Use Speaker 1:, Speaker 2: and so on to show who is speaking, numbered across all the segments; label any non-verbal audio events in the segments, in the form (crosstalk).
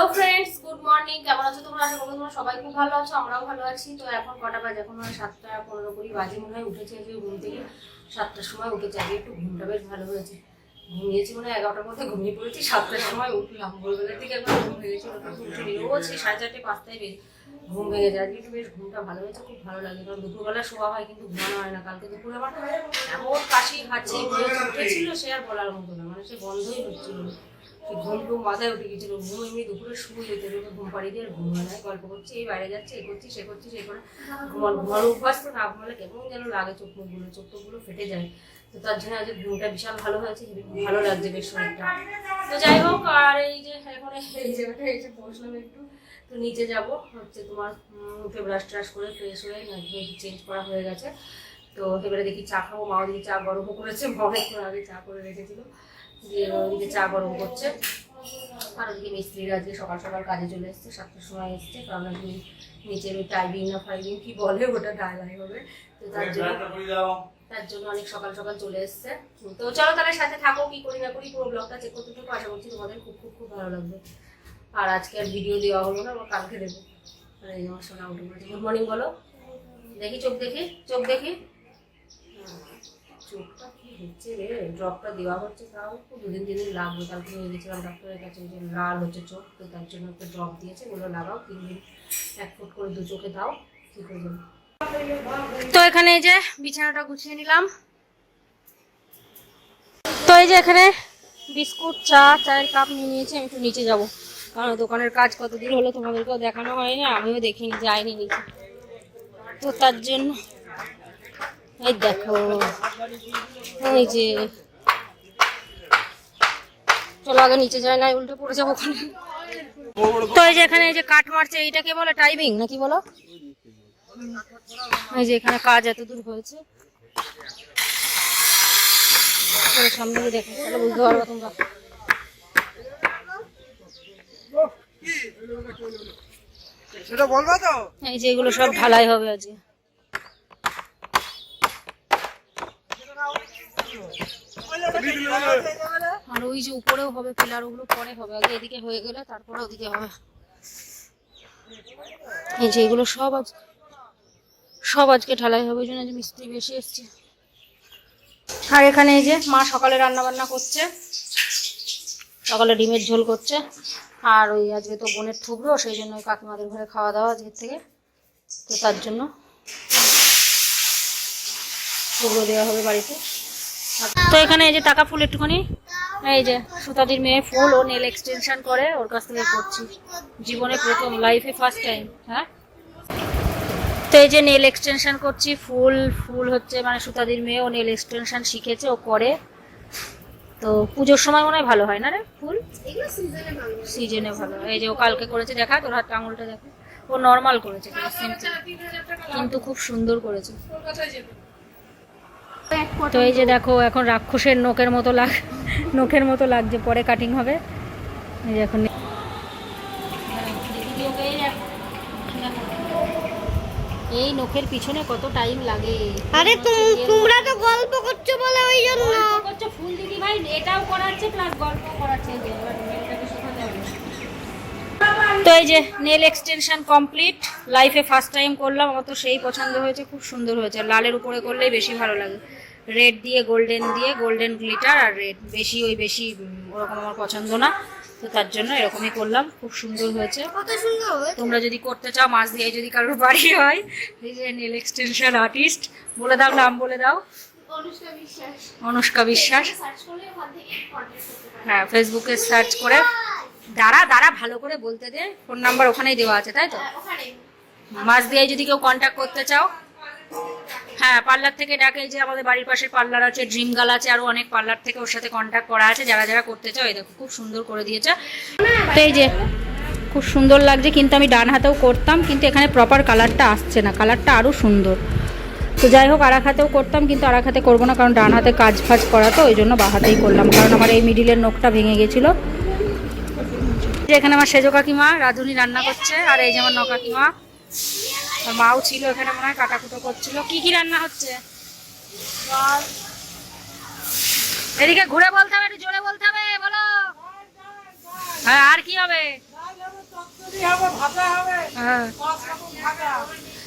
Speaker 1: Hello friends good morning কেমন আছো তোমরা? আশা করি তোমরা সবাই খুব ভালো আছো, আমরাও ভালো আছি। তো এখন কটা বাজে? এখন হয় সাতটা পনেরো কুড়ি বাজে মনে হয়, উঠেছে আজকে ঘুম থেকে। সাতটার সময় উঠেছে, আগে একটু ঘুমটা বেশ ভালো হয়েছে। ঘুমিয়েছি মনে হয় এগারোটার মধ্যে ঘুমিয়ে পড়েছি, সাতটার সময় উঠলাম। ভোরবেলা থেকে একবার ঘুম ভেঙে গেছে তো উঠে রোজ সেই সাড়ে চারটে, পাঁচটায় বেশ ঘুম ভেঙে যায়। আজকে একটু বেশ ঘুমটা ভালো হয়েছে, খুব ভালো লাগে। কারণ দুপুরবেলা শোয়া হয়, কিন্তু ঘুমানো হয় না। কালকে দুপুরে আমার এমন কাশি খাচ্ছি উঠেছিল, সে আর বলার মতো না। মানে সে বন্ধই হচ্ছিল না। ঘুম মাথায় উঠে গেছিল, ঘুম এমনি দুপুরে শুয়ে যেতে যেতে ঘুম পাড়িয়ে দিয়ে ঘুম হয় না। ঘল্প করছি, এই বাইরে যাচ্ছে, এই করছি সে করছি সে করে ঘুমানো ঘুমানো অভ্যাস তো না ঘুমালে কেমন যেন লাগে চোখ মুখগুলো চোখ টোকগুলো ফেটে যায়। তো তার জন্য আজকে ঘুমটা বিশাল ভালো হয়েছে ভালো লাগছে বেশ শরীরটা। তো যাই হোক, আর এই যে এখন এই জায়গাটা এসে বসলাম একটু, তো নিচে যাব, হচ্ছে তোমার মুখে ব্রাশ ট্রাশ করে ফ্রেশ হয়ে নাকি চেঞ্জ করা হয়ে গেছে। তো এবারে দেখি চা খাব মা দিকে চা গরম করেছে মা একটু আগে চা করে রেখেছিল। দিয়ে ওদিকে চা গরম করছে। আর ওদিকে মিস্ত্রিরা আজকে সকাল সকাল কাজে চলে এসছে সাতটার সময় এসছে কারণ আজকে নিচের ওই টাইবিং না ফাইবিং কি বলে ওটা ডায়লাই হবে। তো তার জন্য তার জন্য অনেক সকাল সকাল চলে এসছে। তো চলো তাহলে সাথে থাকো কি করি না করি পুরো ব্লগটা চেক করতে থাকো। আশা করছি তোমাদের খুব খুব খুব ভালো লাগবে। আর আজকে আর ভিডিও দেওয়া হলো না আবার কালকে দেবো। এই আমার সোনা উঠে পড়েছে। গুড মর্নিং বলো। দেখি চোখ দেখি চোখ দেখি। হুম, চোখটা হচ্ছে রে ড্রপটা দেওয়া হচ্ছে তাও। দুদিন দিন লাগবে কালকে নিয়ে গেছিলাম ডাক্তারের কাছে যে লাল হচ্ছে চোখ, তো তার জন্য একটা ড্রপ দিয়েছে ওগুলো লাগাও তিন দিন এক ফুট করে দু চোখে দাও, ঠিক হয়ে যাবে। তো এখানে এই যে বিছানাটা গুছিয়ে নিলাম। তো এই যে এখানে বিস্কুট, চা, চায়ের কাপ নিয়ে নিয়েছি, আমি একটু নিচে যাব। কারণ দোকানের কাজ কতদিন হলো তোমাদেরকেও দেখানো হয়নি, আমিও দেখিনি, যাইনি নিচে। তো তার জন্য এই দেখো এই যে। চলো আগে নিচে যায় না উল্টে পড়ে যাব ওখানে। তো এই যে এখানে এই যে কাঠ মারছে এইটাকে বলে টাইমিং নাকি বলো? এই যে এখানে কাজ এত দূর হয়েছে। সামনে দেখো তাহলে বুঝতে পারব তোমরা।
Speaker 2: সেটা বলবা তো?
Speaker 1: এই যে এগুলো সব ঢালাই হবে আজকে। আর ওই যে উপরেও হবে পিলার, ওগুলো পরে হবে। আগে এদিকে হয়ে গেলে তারপরে ওদিকে হবে। এই যে এগুলো সব আজ সব আজকে ঢালাই হবে জন্য আজ মিস্ত্রি বেশি এসছে। আর এখানে এই যে মা সকালে রান্না বান্না করছে। সকালে ডিমের ঝোল করছে। আর ওই আজকে তো বোনের ঠুকরো সেই জন্য ওই কাকিমাদের ঘরে খাওয়া দাওয়া আজকের থেকে। তো তার জন্য। ঠুকরো দেওয়া হবে বাড়িতে। তো এখানে এই যে টাকা ফুল একটুখানি, এই যে সুতাদির মেয়ে ফুল, ও নেল এক্সটেনশন করে, ওর কাছ থেকে করছি। জীবনে প্রথম লাইফে ফার্স্ট টাইম হ্যাঁ? তো এই যে নেল এক্সটেনশন করছি, ফুল ফুল হচ্ছে মানে সুতাদির মেয়ে, ও নেল এক্সটেনশন শিখেছে, ও করে। তো পুজোর সময় মনে হয় ভালো হয় না রে ফুল? সিজনে ভালো এই যে ও কালকে করেছে, দেখা, তোর হাত আঙুলটা দেখো। ও নর্মাল করেছে, কিন্তু খুব সুন্দর করেছে। তো এই যে দেখো এখন রাক্ষসের নখের মতো লাগ নখের মতো লাগছে পরে কাটিং হবে। এই যে এখন এই নখের পিছনে কত টাইম লাগে।
Speaker 3: আরে তুম- তোমরা তো গল্প করছ বলে ওই জন্য।
Speaker 1: গল্প করছ ফুল দিদি ভাই এটাও করাচ্ছে প্লাস গল্প করাচ্ছে। তো এই যে নেল এক্সটেনশন কমপ্লিট লাইফে ফার্স্ট টাইম করলাম আমার তো সেই পছন্দ হয়েছে খুব সুন্দর হয়েছে। লালের উপরে করলেই বেশি ভালো লাগে। রেড দিয়ে গোল্ডেন দিয়ে গোল্ডেন গ্লিটার আর রেড বেশি ওই বেশি ওরকম আমার পছন্দ না। তো তার জন্য এরকমই করলাম। খুব সুন্দর হয়েছে।
Speaker 3: সুন্দর
Speaker 1: তোমরা যদি করতে চাও মাছ দিয়ে যদি কারোর বাড়ি হয় এই যে নেল এক্সটেনশন আর্টিস্ট বলে দাও নাম বলে দাও।
Speaker 3: অনুষ্কা বিশ্বাস।
Speaker 1: হ্যাঁ ফেসবুকে সার্চ করে। দাঁড়া দাঁড়া ভালো করে বলতে দে। ফোন নাম্বার ওখানেই দেওয়া আছে তাই তো?
Speaker 3: হ্যাঁ,
Speaker 1: মাছ দিয়ে যদি কেউ কন্ট্যাক্ট করতে চাও হ্যাঁ পার্লার থেকে ডাকে যে আমাদের বাড়ির পাশে পার্লার আছে, ড্রিম গাল আছে, আরও অনেক পার্লার থেকে ওর সাথে কন্ট্যাক্ট করা আছে, যারা যারা করতে চাও দেখো, খুব সুন্দর করে দিয়েছে। এই যে, খুব সুন্দর লাগছে, কিন্তু আমি ডান হাতেও করতাম, কিন্তু এখানে প্রপার কালারটা আসছে না কালারটা আরও সুন্দর। তো যাই হোক, আরাক হাতেও করতাম, কিন্তু আরাক হাতে করব না, কারণ ডান হাতে কাজ ফাজ করা তো, ওই জন্য হাতেই করলাম, কারণ আমার এই মিডিলের নখটা ভেঙে গেছিল। এখানে আমার সেজো কাকিমা, রাধুনি রান্না করছে, আর এই যে আমার ন কাকিমা আর মাও ছিল এখানে মনে হয় কাটাকুটো করছিল। কি কি রান্না হচ্ছে? এদিকে ঘুরে বলতে হবে একটু জোরে বলতে হবে বলো। হ্যাঁ আর কি হবে? হ্যাঁ।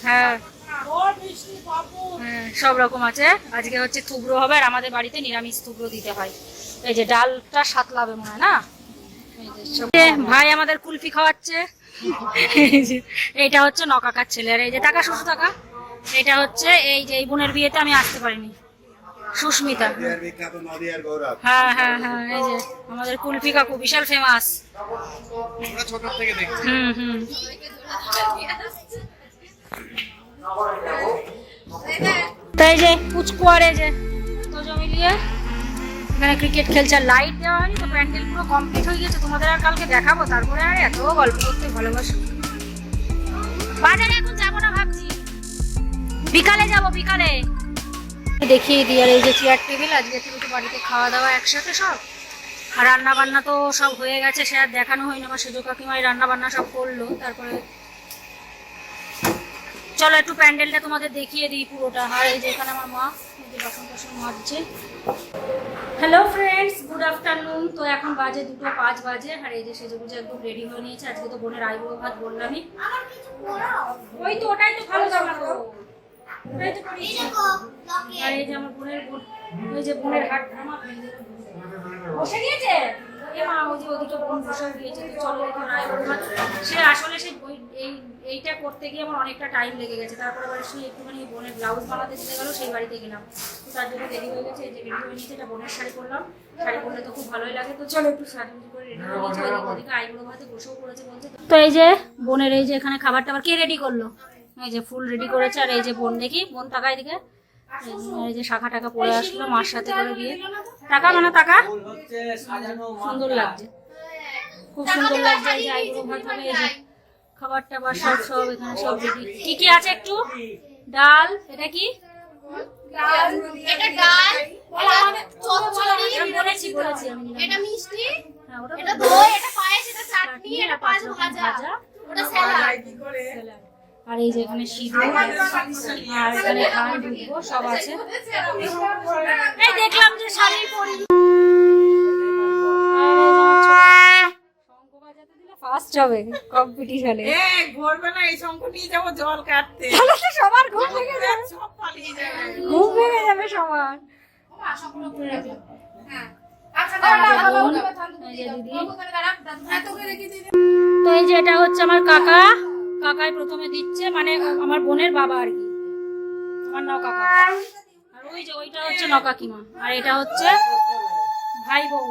Speaker 1: হ্যাঁ। হ্যাঁ, সব রকম আছে। আজকে হচ্ছে থুবড়ো হবে আর আমাদের বাড়িতে নিরামিষ থুবড়ো দিতে হয়। এই যে ডালটা সাতলাবে মনে হয় না? ভাই আমাদের কুলফি খাওয়াচ্ছে। এইটা হচ্ছে নকাকার ছেলে। আর এই যে টাকা শুধু টাকা? এটা হচ্ছে এই যে এই বোনের বিয়েতে আমি আসতে পারিনি। সুস্মিতা। হ্যাঁ হ্যাঁ হ্যাঁ এই যে আমাদের কুলফি কাকু বিশাল ফেমাস হুম হুম। তাই যে পুচকু আর এই যে মিলিয়ে এখানে ক্রিকেট খেলছে লাইট দেওয়া হয়নি, তো প্যান্ডেল পুরো কমপ্লিট হয়ে গেছে তোমাদের আর কালকে দেখাবো, তারপরে আর এত গল্প করতে ভালোবাসো। বাজারে এখন যাব না ভাবছি। বিকালে যাব, বিকালে। দেখিয়ে দিই, আর এই যে চেয়ার টেবিল আজকে থেকে বাড়িতে খাওয়া দাওয়া একসাথে সব। আর রান্না বান্না তো সব হয়ে গেছে, সে আর দেখানো হয়নি, আমার সেজো কাকিমাই রান্না বান্না সব করল, তারপরে চলো একটু প্যান্ডেলটা তোমাদের দেখিয়ে দিই পুরোটা। আর এই যে এখানে আমার মা বাসন টাসন মাজছে। হ্যালো ফ্রেন্ডস গুড আফটারনুন তো এখন বাজে দুটো পাঁচ বাজে আর এই যে সেজে গুজে একদম রেডি হয়ে নিয়েছে। আজকে তো বোনের আইবুড়ো ভাত বললামই। ওই তো ওটাই তো ভালো জামা তো ওটাই তো আর এই যে আমার বোনের ওই যে বোনের হাট বসে গিয়েছে? এ মা ওই যে ওদিকে বোন বসে গিয়েছে তো চলো এখন আইবুড়ো ভাত। সে আসলে সে এইটা করতে গিয়ে আমার অনেকটা টাইম লেগে গেছে। তারপরে বাড়ি সে একটুখানি বোনের ব্লাউজ বানাতে দিতে গেলো সেই বাড়িতে গেলাম। তো তার জন্য দেরি হয়ে গেছে এই যে রেডি হয়ে নিয়েছে এটা বোনের শাড়ি করলাম শাড়ি পরলে তো খুব ভালোই লাগে। তো চলো একটু শাড়ি করে রেডি হয়ে নিয়েছে ওদিকে আইবুড়ো ভাতে বসেও পড়েছে বলছে তো। এই যে বোনের এই যে এখানে খাবার টাবার কে রেডি করল? এই যে ফুল রেডি করেছে আর এই যে বোন দেখি বোন তাকায় দিকে এই যে শাখা টাকা পরে আসলো মার সাথে করে গিয়ে। টাকা মানে টাকা? সুন্দর লাগছে। খুব সুন্দর লাগছে এই যে আইবুড়ো ভাত হবে এই যে খাবার টাবার সব সব এখানে সব রেডি কি কি আছে একটু? ডাল এটা কি?
Speaker 3: এটা ডাল এটা চচ্চড়ি।
Speaker 1: বলেছি বলেছি
Speaker 3: এটা মিষ্টি? এটা দই এটা পায়েস এটা চাটনি
Speaker 1: চাটনি,
Speaker 3: এটা
Speaker 1: আর পাঁচ
Speaker 3: পাঁচ ভাজা।
Speaker 1: ভাজা।
Speaker 3: ওটা স্যালাড
Speaker 1: আর এই যে এখানে সিঁদুর। আর এখানে ধান সব আছে। এই দেখলাম যে শাড়ি পরি ফার্স্ট হবে কম্পিটিশনে
Speaker 4: এ ভোরবেলা এই শঙ্খ নিয়ে যাব জল কাটতে
Speaker 1: তাহলে তো সবার ঘুম ভেঙে যাবে
Speaker 4: সব পালিয়ে যাবে
Speaker 1: ঘুম ভেঙে যাবে সবার তো এই যে এটা হচ্ছে আমার কাকা কাকাই প্রথমে দিচ্ছে মানে আমার বোনের বাবা আর কি আমার ন কাকা আর ওই যে ওইটা হচ্ছে নকাকিমা আর এটা হচ্ছে ভাই বউ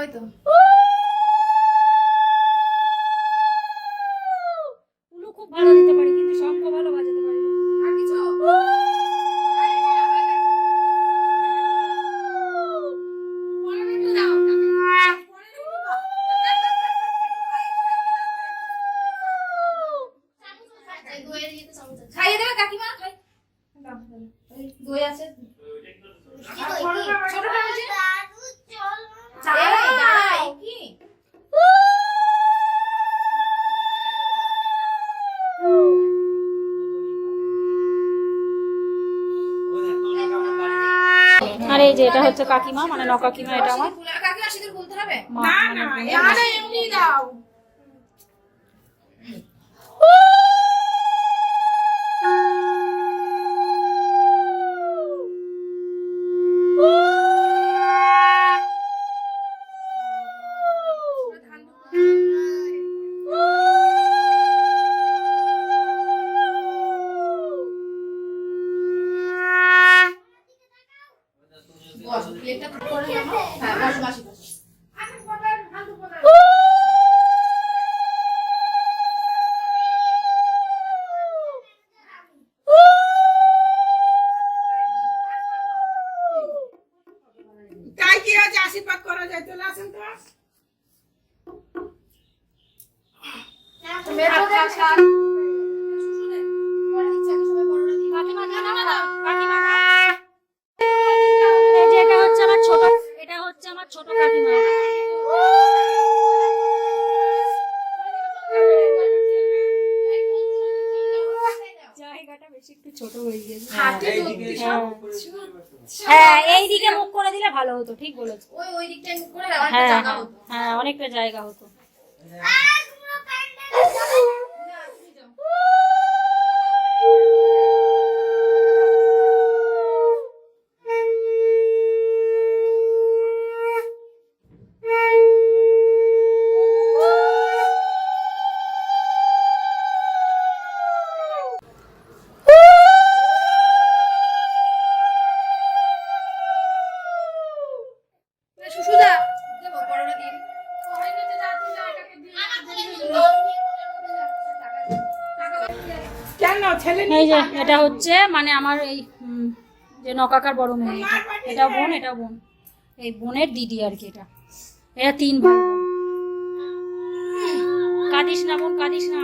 Speaker 1: ওই তো এটা হচ্ছে কাকিমা মানে নকাকিমা কাকিমা এটা আমার।
Speaker 3: কাকিমা সিঁদুর বলতে হবে?
Speaker 1: মা
Speaker 4: না
Speaker 1: মানে
Speaker 4: না এমনি দাও।
Speaker 1: ছোট কাকিমা। জায়গাটা বেশি একটু ছোট হয়ে গেছে। হ্যাঁ। হ্যাঁ এই দিকে মুখ করে দিলে ভালো হতো ঠিক বলেছ।
Speaker 5: ওই ওই মুখ করে
Speaker 1: হ্যাঁ
Speaker 5: জায়গা
Speaker 1: হ্যাঁ
Speaker 5: হতো।
Speaker 1: হ্যাঁ অনেকটা জায়গা হতো। এই যে এটা হচ্ছে মানে আমার এই যে নকাকার বড় মেয়ে। এটা বোন এটাও বোন। এই বোনের দিদি আর কি এটা। এরা তিন ভাই। বোন কাঁদিস না বোন কাঁদিস না।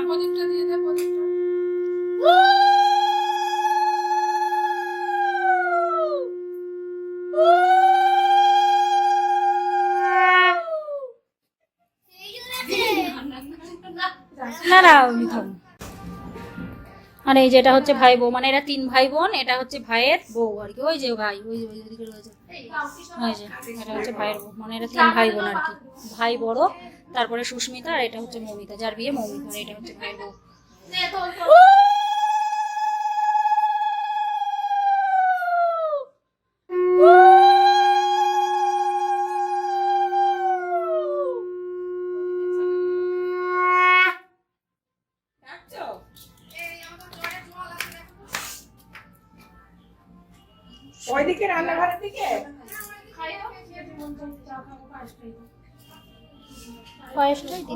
Speaker 1: না না ওই থাম। আর এই যেটা হচ্ছে ভাই বউ মানে এরা তিন ভাই বোন, এটা হচ্ছে ভাইয়ের বউ আর কি। ওই যে ভাই, ওই যে ওই ওদিকে রয়েছে। ওই যে, এটা হচ্ছে ভাইয়ের বউ মানে এরা তিন ভাই বোন আর কি। ভাই বড়, তারপরে সুস্মিতা, আর এটা হচ্ছে মৌমিতা, যার বিয়ে মৌমিতা এটা হচ্ছে ভাই বউ।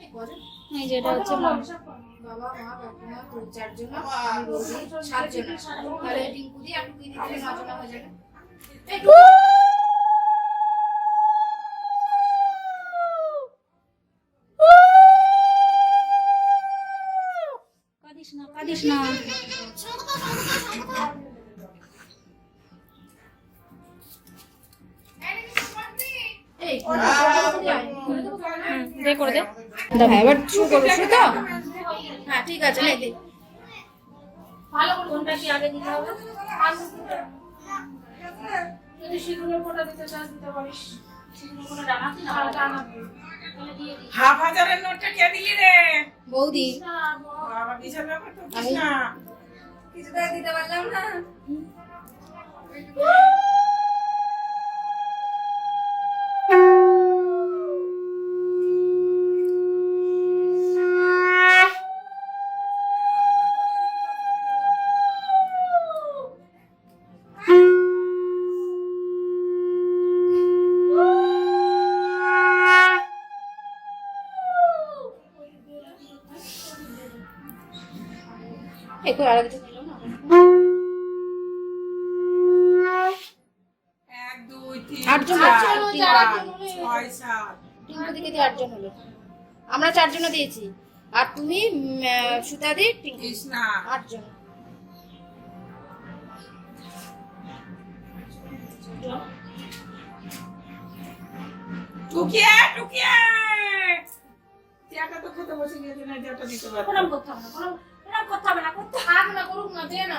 Speaker 1: এই যে হচ্ছে
Speaker 5: বাবা মা কাকিমা তোর চারজন সাতজন। তাহলে টিঙ্কু দিয়ে একটু দিয়ে দিলে নজন হয়ে যাবে।
Speaker 1: কাঁদিস না কাঁদিস না। দে করে দে।
Speaker 5: হ্যাঁ এবার শুরু করব শুরু তো হ্যাঁ ঠিক আছে নে
Speaker 1: ভালো কোনটা কি আগে দিতে হবে?
Speaker 5: যদি শিগুলো ফোটা দিতে চাস দিতে পারিস।
Speaker 1: দিই
Speaker 4: হাফ হাজারের নোটটা কে দিলি রে?
Speaker 5: বৌদি। কিছু দিতে পারলাম না। আটজন হলো আমরা চারজন দিয়েছি। আর তুমি সুতা দি টিঙ্কু।
Speaker 4: দিস না
Speaker 5: আটজন
Speaker 4: টুকিয়ে টুকিয়ে তো খেতে বসে গেছে না দিতে পারব।
Speaker 1: প্রণাম করতে হবে করতে হবে না করতে
Speaker 5: থাক না করুক না দে না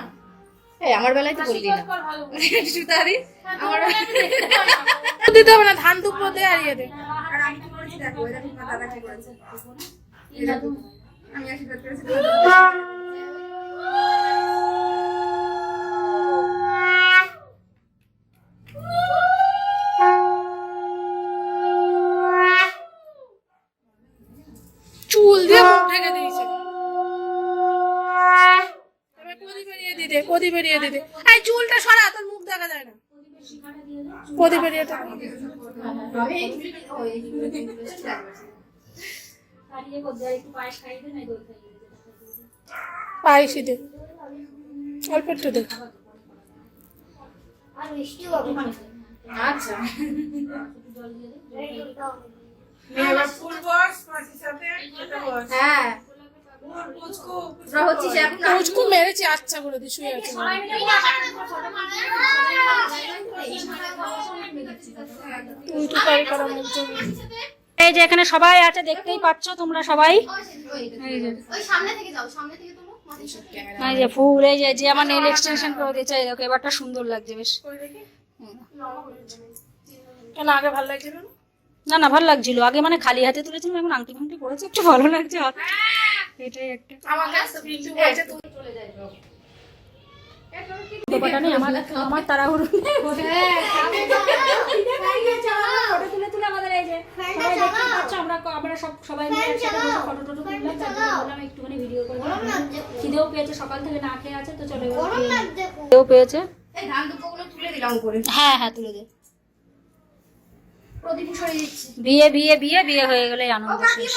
Speaker 5: এই আমার বেলায় তো বললি না। (laughs) সুতা আমার (laughs) দিতে হবে না ধান টুকরো দে আর ইয়ে দে। আর আমি কি করেছি দেখো এটা তোমার দাদা কি করেছে। আমি আশীর্বাদ করেছি চুল দিয়ে মুখ ঢেকে দিয়েছে প্রদীপ বেরিয়ে দিতে এই চুলটা সরা তোর মুখ দেখা যায় না। প্রদীপ
Speaker 1: একটু পায়েস দে।
Speaker 4: অল্প একটু দে।
Speaker 3: আর মিষ্টি হবে
Speaker 5: আচ্ছা হ্যাঁ।
Speaker 4: পুচকু
Speaker 6: মেরেছে আচ্ছা করে দিয়ে শুয়ে আছে পাই করা মুখ
Speaker 1: এই যে এখানে সবাই আছে দেখতেই পাচ্ছ তোমরা সবাই এই যে
Speaker 3: ওই সামনে থেকে যাও সামনে থেকে তোলো মাটির সাথে
Speaker 1: এই যে ফুল এই যে যে আমার নেল এক্সটেনশন করে দিয়েছে এই দেখো এবারটা সুন্দর লাগছে বেশ
Speaker 6: কেন আগে ভালো লাগছিল না?
Speaker 1: না না ভালো লাগছিল। আগে মানে খালি হাতে তুলেছিলাম এখন আংটি ফাংটি পড়েছে একটু ভালো লাগছে। এটাই একটা।
Speaker 6: আমার
Speaker 1: তাড়াহুড়ো তুলে তুলে আমাদের এই যে সবাই দেখতে পাচ্ছ আমরা আমরা সব সবাই মিলে একসাথে ফটো টটো তুললাম বললাম একটুখানি ভিডিও করে খিদেও পেয়েছে সকাল থেকে না খেয়ে আছে তো চলো পেয়েছে।
Speaker 5: এই ধান দুপোগুলো তুলে দিলাম করে
Speaker 1: হ্যাঁ হ্যাঁ তুলে দে। বিয়ে বিয়ে বিয়ে বিয়ে হয়ে গেলে আনন্দ শেষ।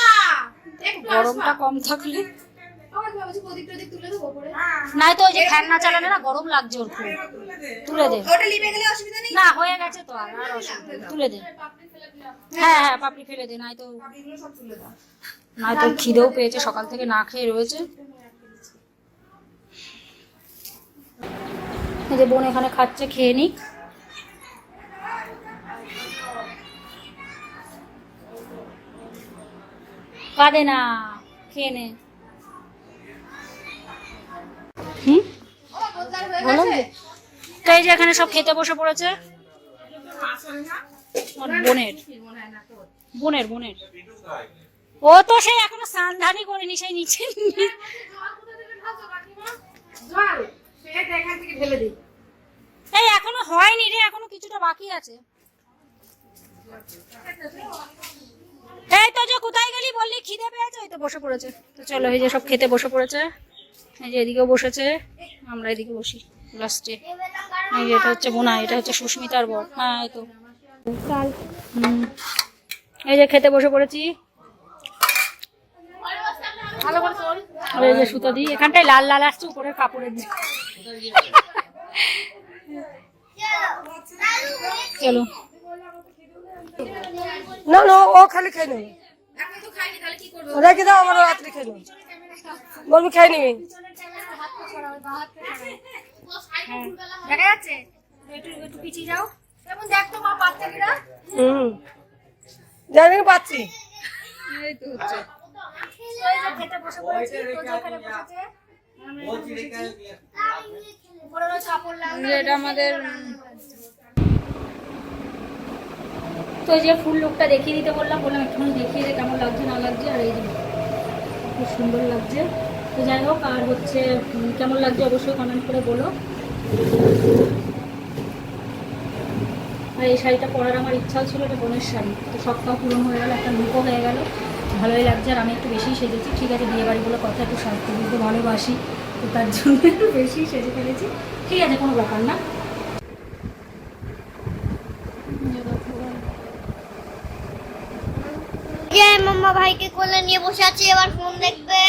Speaker 1: গরমটা কম থাকলে। নাই তো ওই যে ফ্যান না চালালে না গরম লাগছে ওর খুব। তুলে দে। না হয়ে গেছে তো আর আর অসুবিধা তুলে দে। হ্যাঁ হ্যাঁ পাপড়ি ফেলে দে নাই তো। নাই তো খিদেও পেয়েছে সকাল থেকে না খেয়ে রয়েছে। এই যে বোন এখানে খাচ্ছে খেয়ে নিক। কাঁদে না খেয়ে নে। তো। এই যে এখানে সব খেতে বসে পড়েছে? বোনের। বোনের বোনের। ও তো সেই এখনও সান্ধানি করেনি সেই নিচে
Speaker 5: জল সেটা এখান থেকে ঢেলে দিই।
Speaker 1: এই এখনও হয়নি রে এখনও কিছুটা বাকি আছে। এই তো যে কোথায় গেলি বললি খিদে পেয়েছে ওই তো বসে পড়েছে। তো চলো এই যে সব খেতে বসে পড়েছে। এই যে এদিকেও বসেছে। আমরা এদিকে বসি লাস্টে এই যে এটা হচ্ছে বোনা, এটা হচ্ছে সুস্মিতার বর। হ্যাঁ এই তো। এই যে খেতে বসে পড়েছি। সুতো দিই। এখানটায় লাল লাল আসছে কাপড়ের চলো।
Speaker 6: না, ও খালি খেয়ে নেবে। রেখে দাও আমার রাত্রে খেয়ে নেবে। বলবি খেয়ে নিবি।
Speaker 5: দেখা যাচ্ছে?
Speaker 1: একটু একটু পিছিয়ে যাও।
Speaker 5: যেমন দেখ তো মা বাচ্চারা
Speaker 6: হুম। জানি পাচ্ছি।
Speaker 1: তো এটা আমাদের তো যে ফুল লুকটা দেখিয়ে দিতে বললাম বললাম একটুখানি দেখিয়ে দে কেমন লাগছে, না লাগছে, আর এই যে খুব সুন্দর লাগছে। তো যাই হোক, আর হচ্ছে কেমন লাগছে অবশ্যই কমেন্ট করে বলো। আর এই শাড়িটা পরার আমার ইচ্ছাও ছিল, এটা বোনের শাড়ি। তো সবটাও পূরণ হয়ে গেল, একটা লুকও হয়ে গেল। ভালোই লাগছে, আর আমি একটু বেশি সেজেছি। ঠিক আছে বিয়ে বাড়িগুলো কথা একটু সাজতে বুঝতে ভালোবাসি, তো তার জন্য (laughs) একটু বেশি সেজে ফেলেছি। ঠিক আছে, কোনো ব্যাপার না।
Speaker 3: যে মাম্মা ভাইকে কোলে নিয়ে বসে আছে এবার ফোন দেখবে।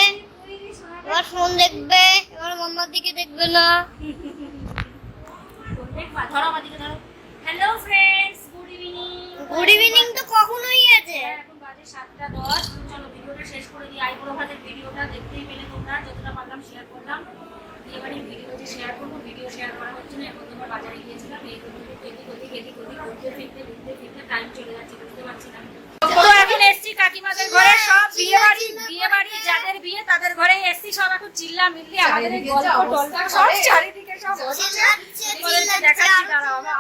Speaker 3: এবার ফোন দেখবে এবার মাম্মার দিকে দেখবে না।
Speaker 1: Hello friends good evening
Speaker 3: good evening তো কখনোই আছে।
Speaker 1: এখন বাজে সাতটা দশ। চলো ভিডিওটা শেষ করে দিই। আইবুড়ো ভাতের ভিডিওটা দেখতেই পেলে তোমরা যতটা পারলাম শেয়ার করলাম। এবারে ভিডিও শেয়ার করব ভিডিও শেয়ার করা হচ্ছে না এখন তোমার বাজারে গিয়েছিলাম। এই এদিক ওদিক এদিক ওদিক ঘুরতে ফিরতে ঘুরতে ফিরতে টাইম চলে যাচ্ছে বুঝতে পারছি না। এখন এসছি কাকিমাদের ঘরে সব বিয়ে বাড়ি বিয়ে বাড়ি যাদের বিয়ে তাদের ঘরে এসছি সব এখন চিল্লা মিল্লি আমাদের এই গল্প টল্প সব চারিদিকে সব। দেখাচ্ছি দাঁড়াও আমরা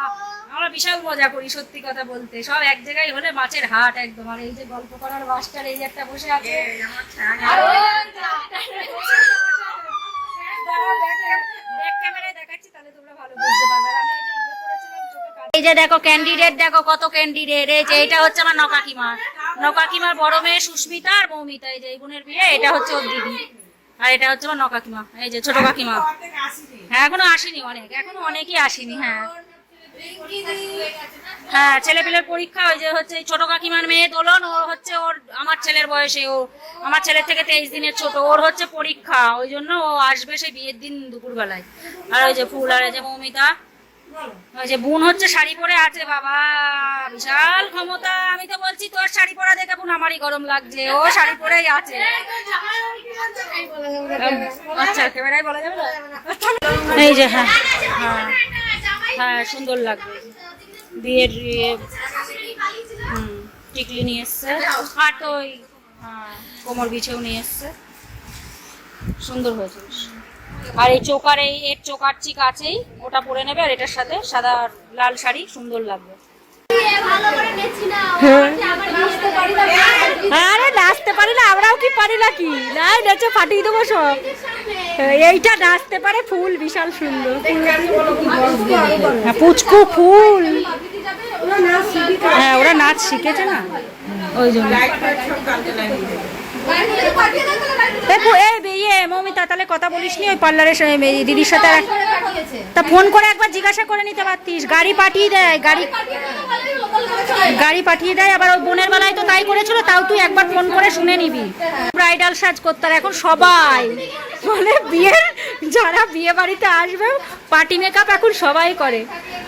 Speaker 1: আমরা বিশাল মজা করি সত্যি কথা বলতে। সব এক জায়গায় হলে মাছের হাট একদম আর এই যে গল্প করার মাস্টার এই একটা বসে আছে। দেখাচ্ছি, তাহলে তোমরা ভালো বুঝতে পারবে। আমি এই যে দেখো ক্যান্ডিডেট দেখো কত ক্যান্ডিডেট এই যে এটা হচ্ছে আমার নকাকিমা। নকাকিমার বড় মেয়ে সুস্মিতা আর মৌমিতা, এই যে এই বোনের বিয়ে, এটা হচ্ছে ওর দিদি। আর এটা হচ্ছে আমার নকাকিমা, এই যে ছোট কাকিমা। হ্যাঁ এখনও আসেনি অনেক, এখনও অনেকই আসেনি হ্যাঁ। হ্যাঁ ছেলে পেলের পরীক্ষা, ওই যে হচ্ছে ছোট কাকিমার মেয়ে দোলন, ও হচ্ছে ওর, আমার ছেলের বয়সে, ও আমার ছেলের থেকে তেইশ দিনের ছোট, ওর হচ্ছে পরীক্ষা, ওই জন্য ও আসবে সেই বিয়ের দিন দুপুরবেলায়। আর ওই যে ফুল, আর এই যে মৌমিতা যে বোন হচ্ছে শাড়ি পরে আছে বাবা বিশাল ক্ষমতা। আমি তো বলছি তোর শাড়ি পরা দেখে বোন আমারই গরম লাগছে। ও শাড়ি পরেই আছে। আচ্ছা ক্যামেরায় বলা যাবে না? এই যে হ্যাঁ। হ্যাঁ হ্যাঁ সুন্দর লাগবে বিয়ের ইয়ে, টিকলি নিয়ে এসছে। আর তো ওই হ্যাঁ কোমর বিছেও নিয়ে এসছে। সুন্দর হয়েছে। আর এই চোকার এই এর চোকার চিক আছেই ওটা পরে নেবে আর এটার সাথে সাদা লাল শাড়ি সুন্দর লাগবে। পারি না আমরাও কি পারি না কি দেবো সব। এইটা নাচতে পারে ফুল বিশাল সুন্দর হ্যাঁ, পুচকু ফুল। হ্যাঁ ওরা নাচ শিখেছে না? ওই জন্য। ইয়ে মমিতা তাহলে কথা ওই পার্লারের দিদির সাথে তা ফোন করে একবার জিজ্ঞাসা করে নিতে পারতিস গাড়ি পাঠিয়ে দেয় গাড়ি গাড়ি পাঠিয়ে দেয় আবার ওই বোনের বেলায় তো তাই করেছিল তাও তুই একবার ফোন করে শুনে নিবি ব্রাইডাল সাজ এখন সবাই মানে বিয়ের যারা বিয়ে বাড়িতে আসবে পার্টি মেকআপ এখন সবাই করে হ্যাঁ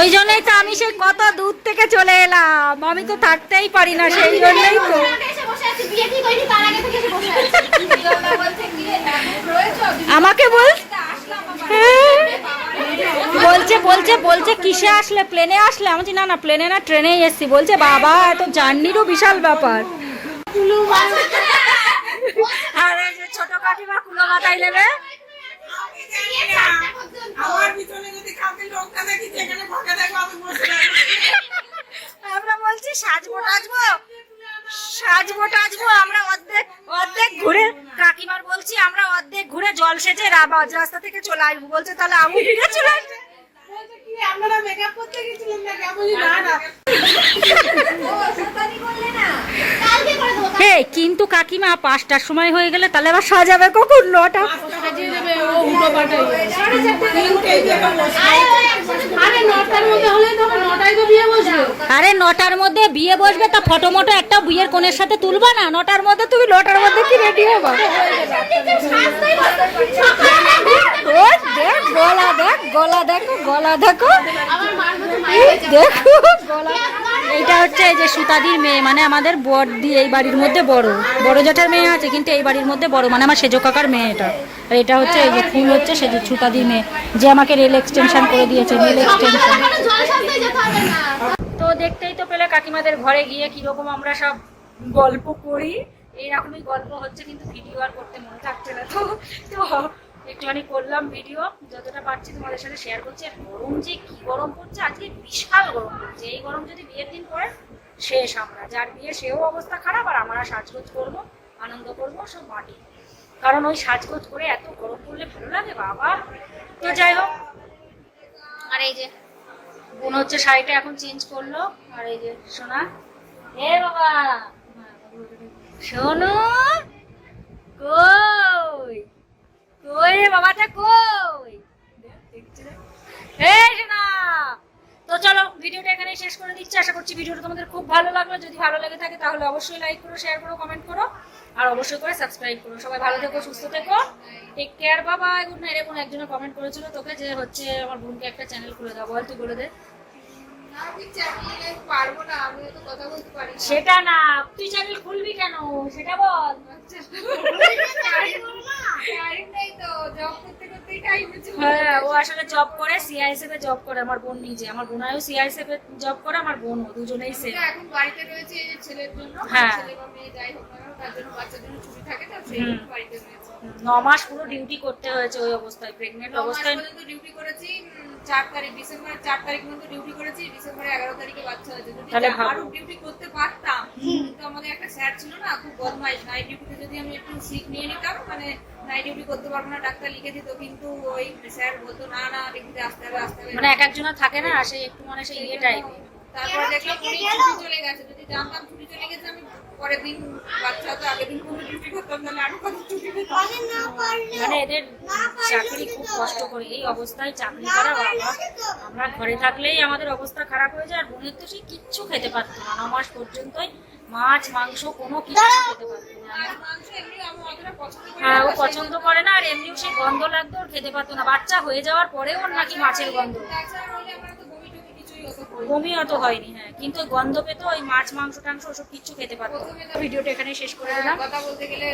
Speaker 1: ওই জন্যই তো আমি সেই কত দূর থেকে চলে এলাম। আমি তো থাকতেই পারি না সেই জন্যই তো। আমাকে বল। বলছে বলছে বলছে, কিসে আসলে? প্লেনে আসলে? আমি না না প্লেনে না ট্রেনেই এসছি। বলছে, বাবা, এত জার্নিরও বিশাল ব্যাপার। আর এই যে ছোট কাকিমা কুলো মাথায় নেবে।
Speaker 4: আমার পিছনে যদি কাউকে লোকটা দেখি যেখানে ফাঁকা দেখব আমি বসে
Speaker 1: আমরা বলছি সাজবো টাজবো। সাজবো টাজবো আমরা অর্ধেক অর্ধেক ঘুরে কাকিমার বলছি আমরা অর্ধেক ঘুরে জল সেচে রাবাজ রাস্তা থেকে চলে আসব। বলছে তাহলে আমি ফিরে চলে আসব।
Speaker 4: আপনারা মেকআপ করতে গেছিলেন নাকি? আমি না না।
Speaker 1: কিন্তু কাকিমা পাঁচটার সময় হয়ে গেলে তাহলে আবার সাজাবে কখন? নটা? আরে নটার মধ্যে বিয়ে বসবে। তা ফটো মটো একটা বিয়ের কোণের সাথে তুলবা না? নটার মধ্যে তুমি নটার মধ্যে কি রেডি হবা? দেখ গলা দেখ গলা দেখো গলা দেখো। দেখো। এইটা হচ্ছে এই যে সুতাদির মেয়ে মানে আমাদের বড়দি এই বাড়ির মধ্যে বড়। বড় জেঠার মেয়ে আছে কিন্তু এই বাড়ির মধ্যে বড় মানে আমার সেজো কাকার মেয়ে এটা। আর এটা হচ্ছে এই যে ফুল হচ্ছে সে যে সুতাদির মেয়ে যে আমাকে রেল এক্সটেনশন করে দিয়েছে রেল এক্সটেনশন তো দেখতেই তো পেলে কাকিমাদের ঘরে গিয়ে কীরকম আমরা সব গল্প করি। এইরকমই গল্প হচ্ছে কিন্তু ভিডিও আর করতে মনে থাকছে না তো। তো একটুখানি করলাম ভিডিও যতটা পারছি তোমাদের সাথে শেয়ার করছি। আর গরম যে কি গরম পড়ছে, আজকে বিশাল গরম পড়ছে। এই গরম যদি বিয়ের দিন পরে শেষ আমরা। যার বিয়ে, সেও অবস্থা খারাপ, আর আমরা সাজগোজ করব, আনন্দ করব, সব মাটি। কারণ ওই সাজগোজ করে এত গরম পড়লে ভালো লাগে, বাবা। তো যাই হোক, আর এই যে বোন হচ্ছে শাড়িটা এখন চেঞ্জ করল। আর এই যে সোনা, এ বাবা শোনো কই? কই রে বাবাটা কই? এই সোনা। তো চলো, ভিডিওটা এখানে শেষ করে দিচ্ছি। আশা করছি ভিডিওটা তোমাদের খুব ভালো লাগল। যদি ভালো লেগে থাকে তাহলে অবশ্যই লাইক করো শেয়ার করো কমেন্ট করো। আর অবশ্যই করে সাবস্ক্রাইব করো। সবাই ভালো থেকো, সুস্থ থেকো। টেক কেয়ার বাবা গুড নাইট এরকম একজনের কমেন্ট করেছিল তোকে যে হচ্ছে, আমার বোনকে একটা চ্যানেল খুলে দাও। বল, তুই বলে দে। সেটা না তুই চ্যানেল খুলবি কেন? সেটা বল। হ্যাঁ ও আসলে জব করে সিআইএসএফ এ জব করে আমার বোন নিজে। আমার বোনায়ও সিআইএসএফ এ জব করে আমার বোনও দুজনেই সেম
Speaker 4: এখন বাড়িতে রয়েছে ছেলের জন্য।
Speaker 1: হ্যাঁ।
Speaker 4: ছেলে বা মেয়ে যাই হোক না তার জন্য জন্য ছুটি থাকে তো সেই বাড়িতে রয়েছে।
Speaker 1: ন মাস পুরো ডিউটি করতে হয়েছে ওই অবস্থায় প্রেগনেন্ট অবস্থায়।
Speaker 4: ডিউটি করেছি চার তারিখ ডিসেম্বরের চার তারিখ পর্যন্ত ডিউটি করেছি ডিসেম্বরের এগারো তারিখে বাচ্চা হয়েছে। যদি
Speaker 1: তাহলে
Speaker 4: আরও ডিউটি করতে পারতাম কিন্তু আমাদের একটা স্যার ছিল না খুব বদমাইশ। নাইট ডিউটিতে যদি আমি একটু সিক নিয়ে নিতাম মানে নাইট ডিউটি করতে পারব না ডাক্তার লিখে দিত কিন্তু ওই স্যার বলতো না না ডিউটিতে আসতে হবে আসতে হবে।
Speaker 1: মানে এক একজনের থাকে না সে একটু মানে সেই ইয়ে টাইপের
Speaker 4: তারপরে দেখলাম উনি ছুটি চলে গেছে। যদি জানতাম ছুটি চলে গেছে আমি পরের দিন বাচ্চা তো আগের দিন কোনো ডিউটি করতাম তাহলে আরও কত ছুটি পেতাম
Speaker 1: মানে এদের চাকরি খুব কষ্ট করে এই অবস্থায় চাকরি করা বাবা। আমরা ঘরে থাকলেই আমাদের অবস্থা খারাপ হয়ে যায় আর বোনের তো সেই কিচ্ছু খেতে পারতো না ন মাস পর্যন্তই মাছ মাংস কোনো কিছু খেতে পারতো না। হ্যাঁ ও পছন্দ করে না আর এমনিও সে গন্ধ লাগতো ওর খেতে পারতো না। বাচ্চা হয়ে যাওয়ার পরেও ওর নাকি মাছের গন্ধ।
Speaker 4: বমি
Speaker 1: অত হয়নি হ্যাঁ। কিন্তু গন্ধ পেতো ওই মাছ মাংস টাংস ওসব কিচ্ছু খেতে পারতো ভিডিওটা এখানে শেষ করে দিলাম।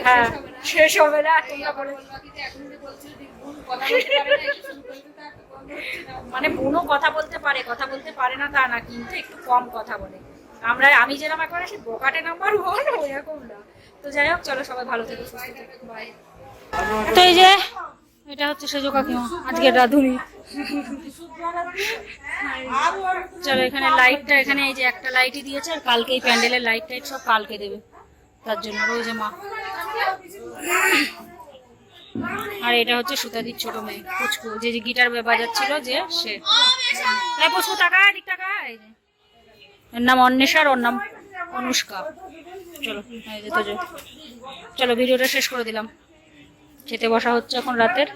Speaker 1: হ্যাঁ
Speaker 4: শেষ হবে না।
Speaker 1: তোমরা বলে। মানে বোনও কথা বলতে পারে কথা বলতে পারে না তা না কিন্তু একটু কম কথা বলে। আমরা আমি যেরকম একবার সে বোকাটে নাম্বার ওয়ান ওরকম না। তো যাই হোক চলো সবাই ভালো থেকো সুস্থ থেকো। বাই তো এই যে এটা হচ্ছে সেজো কাকিমা আজকে রাধুনি। চলো এখানে লাইটটা এখানে এই যে একটা লাইটই দিয়েছে, আর কালকে এই প্যান্ডেলের লাইট টাইট সব কালকে দেবে। তার জন্য ওই মা। আর এটা হচ্ছে সুতাদির ছোট মেয়ে, পুচকু। যে যে গিটার বাজাচ্ছিল যে সে। এই পুচকু টাকা দিক টাকা এই যে এর নাম অন্বেষা আর ওর নাম অনুষ্কা। চলো, এই যে তো চলো, ভিডিওটা শেষ করে দিলাম। খেতে বসা হচ্ছে এখন রাতের।